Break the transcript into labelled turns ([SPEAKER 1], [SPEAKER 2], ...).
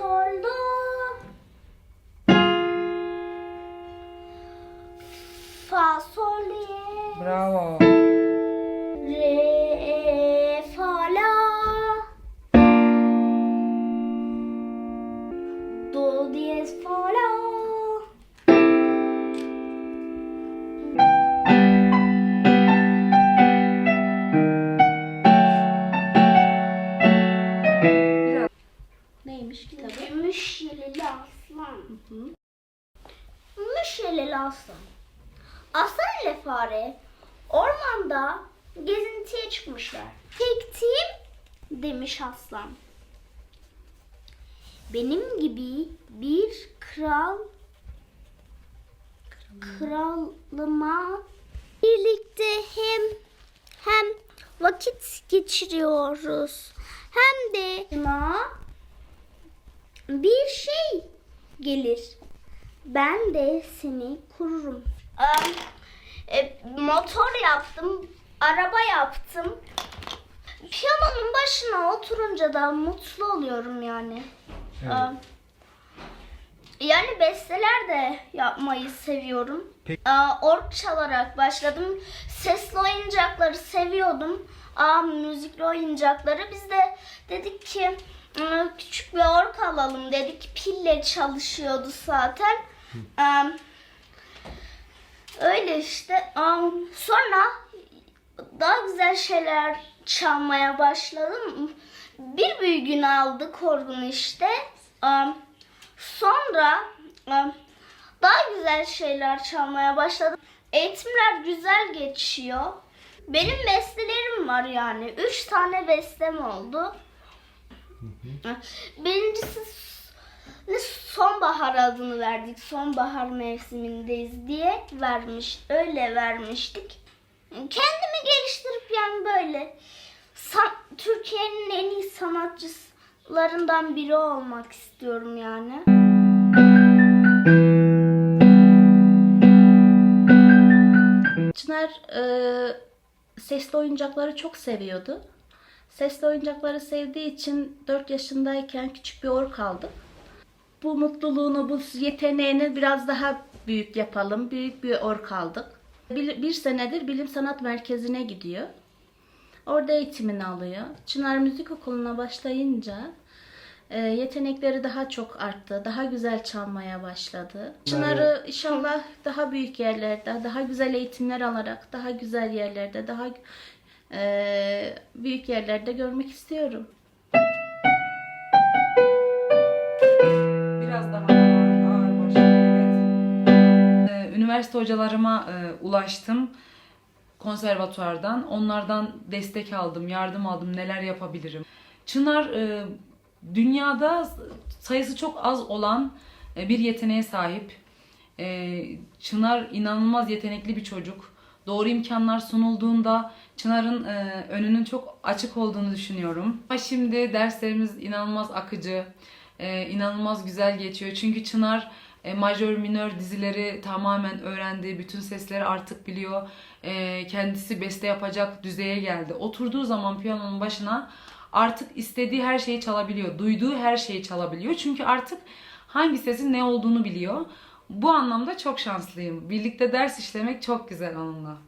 [SPEAKER 1] sordu. Fa sol Bravo. Osman. Hı hı. Müşeleli aslan. Aslan ile fare ormanda gezintiye çıkmışlar. Çektim demiş aslan. Benim gibi bir kral kralıma birlikte hem hem vakit geçiriyoruz hem de gelir. Ben de seni kururum. Ee, motor yaptım, araba yaptım. Piyanonun başına oturunca da mutlu oluyorum yani.
[SPEAKER 2] Evet.
[SPEAKER 1] Ee, yani besteler de yapmayı seviyorum.
[SPEAKER 2] Peki-
[SPEAKER 1] Aa, org çalarak başladım. Sesli oyuncakları seviyordum. Aa, müzikli oyuncakları. Biz de dedik ki "Aa, küçük bir org alalım dedik. Pille çalışıyordu zaten. Öyle işte. Sonra daha güzel şeyler çalmaya başladım. Bir büyüğünü aldık orgunu işte. Sonra daha güzel şeyler çalmaya başladım. Eğitimler güzel geçiyor. Benim bestelerim var yani. Üç tane bestem oldu. Birincisi s- sonbahar adını verdik. Sonbahar mevsimindeyiz diye vermiş. Öyle vermiştik. Kendimi geliştirip yani böyle Türkiye'nin en iyi sanatçılarından biri olmak istiyorum yani.
[SPEAKER 3] Çınar e, sesli oyuncakları çok seviyordu. Sesli oyuncakları sevdiği için 4 yaşındayken küçük bir ork aldık. Bu mutluluğunu, bu yeteneğini biraz daha büyük yapalım. Büyük bir ork aldık. Bir, bir senedir Bilim Sanat Merkezi'ne gidiyor. Orada eğitimini alıyor. Çınar Müzik Okulu'na başlayınca e, yetenekleri daha çok arttı. Daha güzel çalmaya başladı. Çınar'ı inşallah daha büyük yerlerde, daha güzel eğitimler alarak, daha güzel yerlerde, daha e, büyük yerlerde görmek istiyorum.
[SPEAKER 4] Biraz daha ağır, ağır. Ee, Üniversite hocalarıma e, ulaştım konservatuardan. Onlardan destek aldım, yardım aldım, neler yapabilirim. Çınar e, dünyada sayısı çok az olan e, bir yeteneğe sahip. E, Çınar inanılmaz yetenekli bir çocuk. Doğru imkanlar sunulduğunda Çınar'ın e, önünün çok açık olduğunu düşünüyorum. Ama şimdi derslerimiz inanılmaz akıcı, e, inanılmaz güzel geçiyor. Çünkü Çınar e, majör minör dizileri tamamen öğrendi. Bütün sesleri artık biliyor. E, kendisi beste yapacak düzeye geldi. Oturduğu zaman piyanonun başına artık istediği her şeyi çalabiliyor. Duyduğu her şeyi çalabiliyor. Çünkü artık hangi sesin ne olduğunu biliyor. Bu anlamda çok şanslıyım. Birlikte ders işlemek çok güzel onunla.